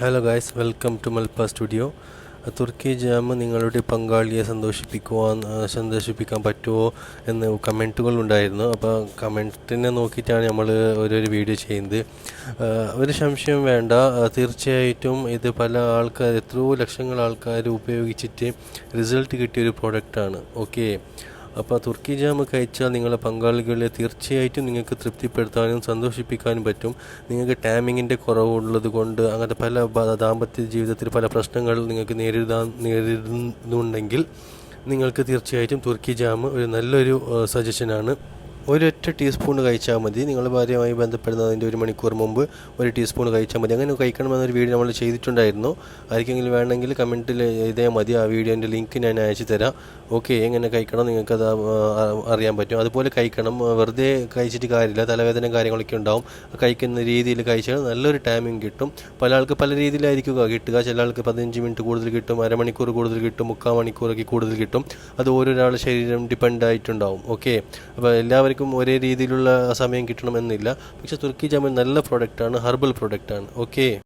Hello guys welcome to Malpa studio Turkey jam നിങ്ങളുടെ പങ്കാളിയെ സന്തോഷിപ്പിക്കുവാൻ സന്തോഷിപ്പിക്കാൻ പറ്റുമോ എന്ന് കമന്റുകൾ ഉണ്ടായിരുന്നു. അപ്പോൾ കമന്റിനെ നോക്കിയിട്ടാണ് നമ്മൾ ഓരോരോ വീഡിയോ ചെയ്യുന്നത്. ഒരു സംശയം വേണ്ട. തീർച്ചയായിട്ടും ഇത് പല ആൾക്കാർ എത്രയോ ലക്ഷങ്ങൾ ആൾക്കാർ ഉപയോഗിച്ചിട്ട് റിസൾട്ട് കിട്ടിയ ഒരു പ്രോഡക്റ്റാണ് ഓക്കെ അപ്പോൾ തുർക്കി ജാം കഴിച്ചാൽ നിങ്ങളെ പങ്കാളികളെ തീർച്ചയായിട്ടും നിങ്ങൾക്ക് തൃപ്തിപ്പെടുത്താനും സന്തോഷിപ്പിക്കാനും പറ്റും. നിങ്ങൾക്ക് ടാമിങ്ങിന്റെ കുറവുള്ളത് കൊണ്ട് അങ്ങനത്തെ പല ദാമ്പത്യ ജീവിതത്തിൽ പല പ്രശ്നങ്ങൾ നിങ്ങൾക്ക് നേരിടാൻ നേരിടുന്നുണ്ടെങ്കിൽ നിങ്ങൾക്ക് തീർച്ചയായിട്ടും തുർക്കി ജാം ഒരു നല്ലൊരു സജഷനാണ് ഒരൊറ്റ ടീസ്പൂൺ കഴിച്ചാൽ മതി. നിങ്ങൾ ഭാര്യയുമായി ബന്ധപ്പെടുന്നതിന്റെ ഒരു മണിക്കൂർ മുമ്പ് ഒരു ടീസ്പൂൺ കഴിച്ചാൽ മതി. അങ്ങനെ കഴിക്കണമെന്നൊരു വീഡിയോ നമ്മൾ ചെയ്തിട്ടുണ്ടായിരുന്നു. ആർക്കെങ്കിലും വേണമെങ്കിൽ കമന്റിൽ ഇതേ മതി. ആ വീഡിയോന്റെ ലിങ്ക് ഞാൻ അയച്ചു തരാം. ഓക്കെ എങ്ങനെ കഴിക്കണം നിങ്ങൾക്കത് അറിയാൻ പറ്റും. അതുപോലെ കഴിക്കണം. വെറുതെ കഴിച്ചിട്ട് കാര്യമില്ല. തലവേദന കാര്യങ്ങളൊക്കെ ഉണ്ടാവും. കഴിക്കുന്ന രീതിയിൽ കഴിച്ചാൽ നല്ലൊരു ടൈമിംഗ് കിട്ടും. പല ആൾക്ക് പല രീതിയിലായിരിക്കുക. കിട്ടുക. ചില ആൾക്ക് പതിനഞ്ച് മിനിറ്റ് കൂടുതൽ കിട്ടും. അരമണിക്കൂർ കൂടുതൽ കിട്ടും. മുക്കാൽ മണിക്കൂറൊക്കെ കൂടുതൽ കിട്ടും. അത് ഓരോരാളുടെ ശരീരം ഡിപ്പെൻഡ് ആയിട്ടുണ്ടാവും. ഓക്കെ. അപ്പോൾ എല്ലാവർക്കും ഒരേ രീതിയിലുള്ള സമയം കിട്ടണമെന്നില്ല. പക്ഷേ തുർക്കി ജാമുൻ നല്ല പ്രോഡക്റ്റാണ് ഹെർബൽ പ്രോഡക്റ്റാണ് ഓക്കെ